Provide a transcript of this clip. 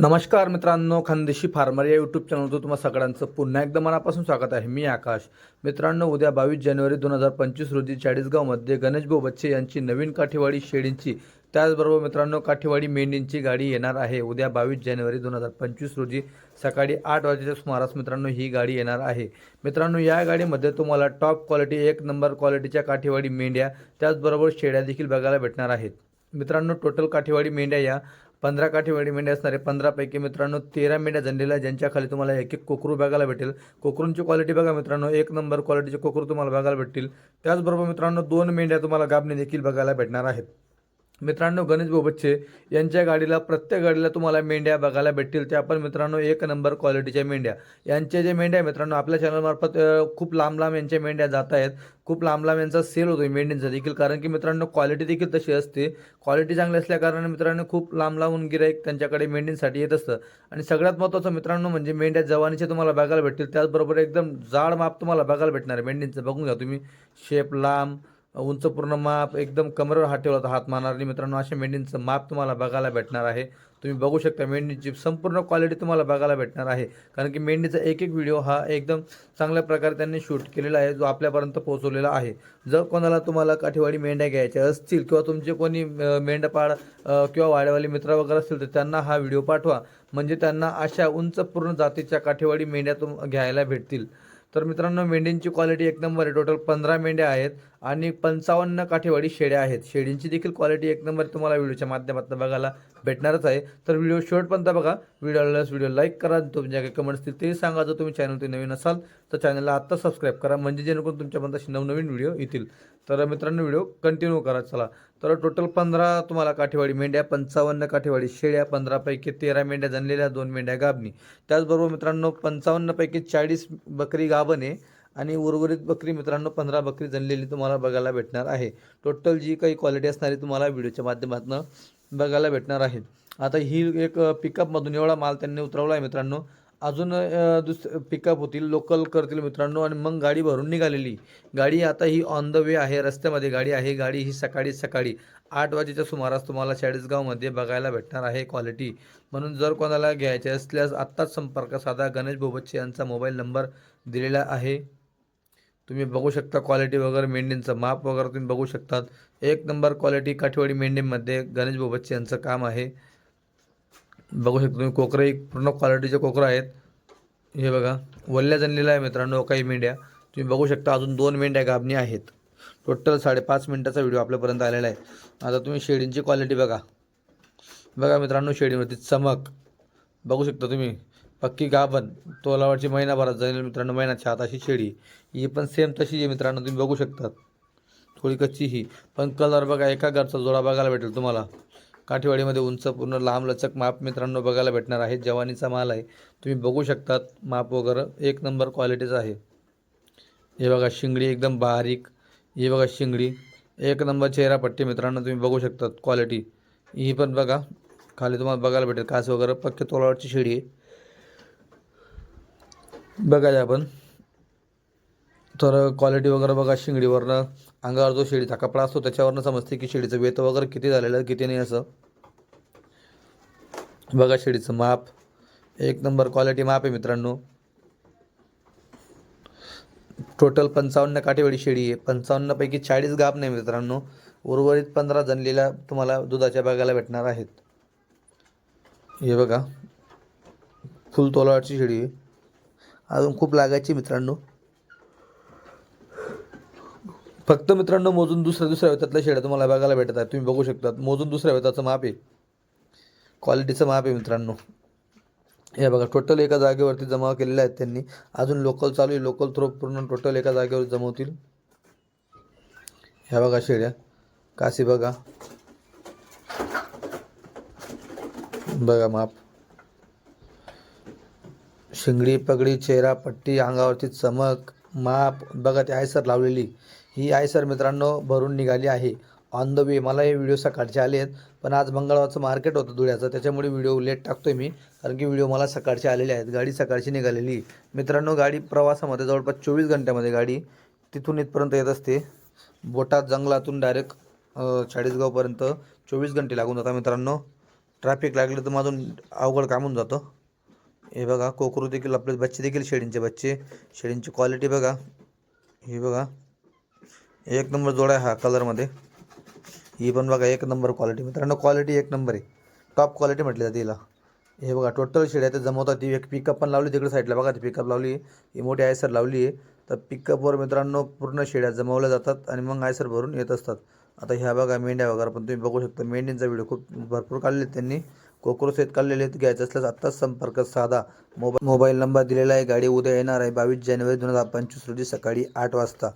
नमस्कार मित्रांनो खानदेशी फार्मर या यूट्यूब चॅनलचं तुम्हा सगळ्यांचं पुन्हा एकदा मनापासून स्वागत आहे. मी आकाश. मित्रांनो उद्या बावीस जानेवारी दोन हजार पंचवीस रोजी चाळीसगावमध्ये गणेशभाऊ बच्चे यांची नवीन काठीवाडी शेळींची त्याचबरोबर मित्रांनो काठीवाडी मेंढींची गाडी येणार आहे. उद्या बावीस जानेवारी दोन हजार पंचवीस रोजी सकाळी आठ वाजेच्या सुमारास मित्रांनो ही गाडी येणार आहे. मित्रांनो या गाडीमध्ये तुम्हाला टॉप क्वालिटी एक नंबर क्वालिटीच्या काठीवाडी मेंढ्या त्याचबरोबर शेळ्या देखील बघायला भेटणार आहेत. मित्रांनो टोटल काठीवाडी मेंढ्या या पंधरा काठीवाडी मेंढ्या असणारे पंधरापैकी मित्रांनो तेरा मेंढ्या जनलेल्या आहेत, ज्यांच्याखाली तुम्हाला एक एक कोकरू बघायला भेटेल. कोकरूंची क्वालिटी बघा मित्रांनो एक नंबर क्वालिटीचे कोकरू तुम्हाला बघायला भेटतील. त्याचबरोबर मित्रांनो दोन मेंढ्या तुम्हाला गाबणे देखील बघायला भेटणार आहेत. मित्रांनो गणेश बोबच्चे यांच्या गाडीला प्रत्येक गाडीला तुम्हाला मेंढ्या बघायला भेटतील. त्या पण मित्रांनो एक नंबर क्वालिटीच्या मेंढ्या. यांच्या जे मेंढ्या मित्रांनो आपल्या चॅनलमार्फत खूप लांब लांब यांच्या मेंढ्या जात आहेत. खूप लांब लांब यांचा सेल होतो मेंढ्यांचा देखील कारण की मित्रांनो क्वालिटी देखील तशी असते. क्वालिटी चांगली असल्याकारणाने मित्रांनो खूप लांब लांबून गिराईक त्यांच्याकडे मेंढींसाठी येत असतं. आणि सगळ्यात महत्त्वाचं मित्रांनो म्हणजे मेंढ्या जवानीचे तुम्हाला बघायला भेटतील. त्याचबरोबर एकदम जाड माप तुम्हाला बघायला भेटणार आहे मेंढींचं बघून घ्या तुम्ही. शेप लांब उंच पूर्ण माप एकदम कमरेवर हात ठेवला होता हात मारणार नाही मित्रांनो अशा मेंढींचं माप तुम्हाला बघायला भेटणार आहे. तुम्ही बघू शकता मेंढीची संपूर्ण क्वालिटी तुम्हाला बघायला भेटणार आहे. कारण की मेंढीचा एक एक व्हिडिओ हा एकदम चांगल्या प्रकारे त्यांनी शूट केलेला आहे जो आपल्यापर्यंत पोहोचवलेला आहे. जर कोणाला तुम्हाला काठीवाडी मेंढ्या घ्यायच्या असतील किंवा तुमचे कोणी मेंढपाळ किंवा वाड्यावाले मित्र वगैरे असतील तर त्यांना हा व्हिडिओ पाठवा. म्हणजे त्यांना अशा उंच पूर्ण जातीच्या काठीवाडी मेंढ्या तुम घ्यायला भेटतील. तर मित्रांनो मेंढ्यांची क्वालिटी एक नंबर आहे. टोटल पंधरा मेंढ्या आहेत आणि पंचावन्न काठेवाडी शेळ्या आहेत. शेडींची देखील क्वालिटी एक नंबर तुम्हाला व्हिडिओच्या माध्यमातून बघायला भेटणारच आहे. तर व्हिडिओ शेवटपर्यंत बघा. व्हिडिओला व्हिडिओ लाईक करा तुमच्या काही कमेंट्स असतील ते सांगा. जर तुम्ही चॅनल नवीन असाल तर चॅनलला आत्ता सबस्क्राईब करा. म्हणजे जेणेकरून तुमच्यापर्यंत असे नवनवीन व्हिडिओ येतील. तर मित्रांनो व्हिडिओ कंटिन्यू करा. चला. तर टोटल पंधरा तुम्हाला काठीवाडी मेंढ्या पंचावन्न काठीवाडी शेळ्या पंधरापैकी तेरा मेंढ्या जनलेल्या दोन मेंढ्या गाबणी त्याचबरोबर मित्रांनो पंचावन्नपैकी चाळीस बकरी गाभणे आणि उर्वरित बकरी मित्रांनो पंधरा बकरी जनलेली तुम्हाला बघायला भेटणार आहे. टोटल जी काही क्वालिटी असणारी तुम्हाला व्हिडिओच्या माध्यमातून बघायला भेटणार आहे. आता ही एक पिकअपमधून एवढा माल त्यांनी उतरवला आहे मित्रांनो. अजून दुस पिकअप होतील लोकल करतील मित्रांनो आणि मग गाडी भरून निघालेली. गाडी आता ही ऑन द वे आहे रस्त्यामध्ये गाडी आहे. गाडी ही सकाळी सकाळी आठ वाजेच्या सुमारास तुम्हाला चाळीसगावमध्ये बघायला भेटणार आहे क्वालिटी म्हणून जर कोणाला घ्यायचे असल्यास आत्ताच संपर्क साधा. गणेश बोबच्चे यांचा मोबाईल नंबर दिलेला आहे. तुम्ही बघू शकता क्वालिटी वगैरे मेंढींचं माप वगैरे तुम्ही बघू शकतात. एक नंबर क्वालिटी काठीवाडी मेंढीमध्ये गणेश बोबच्चे यांचं काम आहे. बघू शकता तुम्ही कोकरं एक पूर्ण क्वालिटीचे कोकरं आहेत. हे बघा वल्ल्या जणलेला आहे मित्रांनो हो काही मेंढ्या. तुम्ही बघू शकता अजून दोन मेंढ्या गाभणी आहेत. टोटल साडेपाच मिनटाचा व्हिडिओ आपल्यापर्यंत आलेला आहे. आता तुम्ही शेडींची क्वालिटी बघा. बघा मित्रांनो शेडीवरती चमक. बघू शकता तुम्ही पक्की गाभण. तोलावरची महिनाभरात जाईल मित्रांनो महिन्याच्या हात अशी शेळी ही पण सेम तशी आहे मित्रांनो तुम्ही बघू शकतात थोडी कच्ची ही. पण कलर बघा एका घरचा जोडा बघायला भेटेल तुम्हाला. काठीवाडीमध्ये उंच पूर्ण लांब लचक माप मित्रांनो बघायला भेटणार आहे. जवानीचा माल आहे. तुम्ही बघू शकतात माप वगैरे एक नंबर क्वालिटीचं आहे. हे बघा शिंगडी एकदम बारीक. ही बघा शिंगडी. एक नंबर चेहरा पट्टी मित्रांनो तुम्ही बघू शकतात क्वालिटी ही पण बघा खाली तुम्हाला बघायला भेटेल. कास वगैरे पक्के तोलावरची शिडी आहे. बघायला आपण. तर क्वालिटी वगैरे बघा शिंगडीवरनं. अंगावर जो शेळीचा कपडा असतो त्याच्यावरनं समजते की शेळीचं वेत वगैरे किती झालेलं आहे किती नाही असं. बघा शेळीचं माप. एक नंबर क्वालिटी माप आहे मित्रांनो. टोटल पंचावन्न काठीवाडी शेळी आहे. पंचावन्नपैकी चाळीस गाप नाही मित्रांनो. उर्वरित पंधरा जनलेल्या तुम्हाला दुधाच्या बघायला भेटणार आहेत. हे बघा. फुल तोलावरची शेळी आहे. अजून खूप लागायची मित्रांनो. फक्त मित्रांनो मोजून दुसऱ्या दुसऱ्या वेतातल्या शेळ्या तुम्हाला बघायला भेटत आहेत. तुम्ही बघू शकतात. मोजून दुसऱ्या वेताचं माप आहे. क्वालिटीचं माप आहे मित्रांनो. हे बघा टोटल एका जागेवरती जमा केलेल्या आहेत त्यांनी. अजून लोकल चालू आहे. लोकल थ्रो पूर्ण टोटल एका जागेवर जमवतील. ह्या बघा शेळ्या काशी बघा. बघा माप. शिंगडी पगडी चेहरा पट्टी अंगावरची चमक माप. बघा ती आयसर लावलेली. ही आहे सर मित्रांनो भरून निघाली आहे. ऑन द वे मला हे व्हिडिओ सकाळचे आले आहेत पण आज मंगळवारचं मार्केट होतं धुळ्याचं त्याच्यामुळे व्हिडिओ लेट टाकतोय मी कारण की व्हिडिओ मला सकाळचे आलेले आहेत. गाडी सकाळची निघालेली. मित्रांनो गाडी प्रवासामध्ये जवळपास चोवीस घंट्यामध्ये गाडी तिथून इथपर्यंत येत असते. बोटात जंगलातून डायरेक्ट चाळीसगावपर्यंत चोवीस घंटे लागून जातात मित्रांनो. ट्रॅफिक लागलं तर माझून अवघड काम होऊन जातं. हे बघा कोकरू देखील आपले बच्चे देखील शेळींचे बच्चे. शेळींची क्वालिटी बघा. हे बघा. एक नंबर जोडा आहे हा कलरमध्ये. ही पण बघा एक नंबर क्वालिटी मित्रांनो क्वालिटी एक नंबर आहे. टॉप क्वालिटी म्हटली जाते हिला. हे बघा टोटल शेड्या ते जमवतात ती. एक पिकअप पण लावली तिकडे साईडला बघा ती पिकअप लावली. ही मोठी आयसर लावली आहे. तर पिकअपवर मित्रांनो पूर्ण शेड्या जमवल्या जातात आणि मग आयसर भरून येत असतात. आता ह्या बघा मेंढ्या वगैरे पण तुम्ही बघू शकता. मेंढींचा व्हिडिओ खूप भरपूर काढले आहेत त्यांनी. कोकरो सहित काढलेले आहेत. घ्यायचं असल्यास आत्ताच संपर्क साधा. मोबाईल मोबाईल नंबर दिलेला आहे. गाडी उद्या येणार आहे. बावीस जानेवारी दोन हजार पंचवीस रोजी सकाळी आठ वाजता.